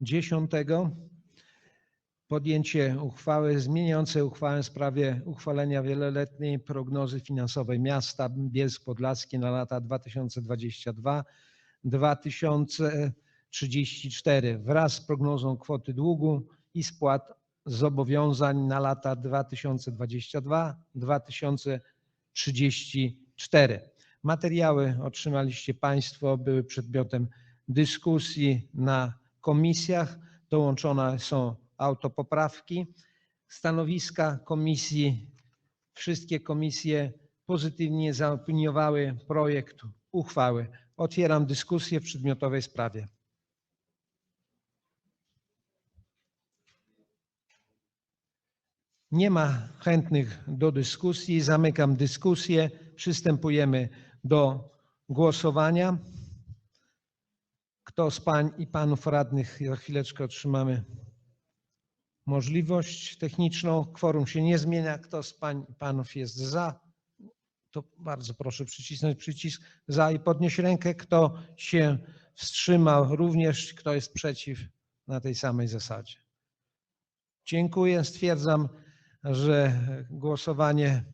10. Podjęcie uchwały zmieniającej uchwałę w sprawie uchwalenia wieloletniej prognozy finansowej miasta Bielsk Podlaski na lata 2022-2034 wraz z prognozą kwoty długu i spłat zobowiązań na lata 2022-2034. Materiały otrzymaliście Państwo, były przedmiotem dyskusji na komisjach. Dołączone są autopoprawki. Stanowiska komisji, wszystkie komisje pozytywnie zaopiniowały projekt uchwały. Otwieram dyskusję w przedmiotowej sprawie. Nie ma chętnych do dyskusji. Zamykam dyskusję. Przystępujemy do głosowania. Kto z pań i panów radnych, za chwileczkę otrzymamy możliwość techniczną. Kworum się nie zmienia. Kto z pań i panów jest za, to bardzo proszę przycisnąć przycisk za i podnieść rękę. Kto się wstrzymał, również kto jest przeciw na tej samej zasadzie. Dziękuję. Stwierdzam, że głosowanie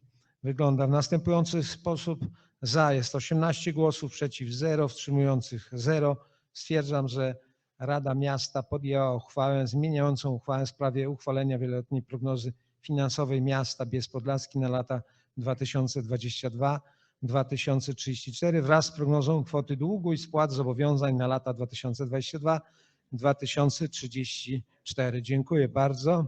wygląda w następujący sposób. Za jest 18 głosów, przeciw 0, wstrzymujących 0. Stwierdzam, że Rada Miasta podjęła uchwałę zmieniającą uchwałę w sprawie uchwalenia wieloletniej prognozy finansowej miasta Bielsk Podlaski na lata 2022-2034 wraz z prognozą kwoty długu i spłat zobowiązań na lata 2022-2034. Dziękuję bardzo.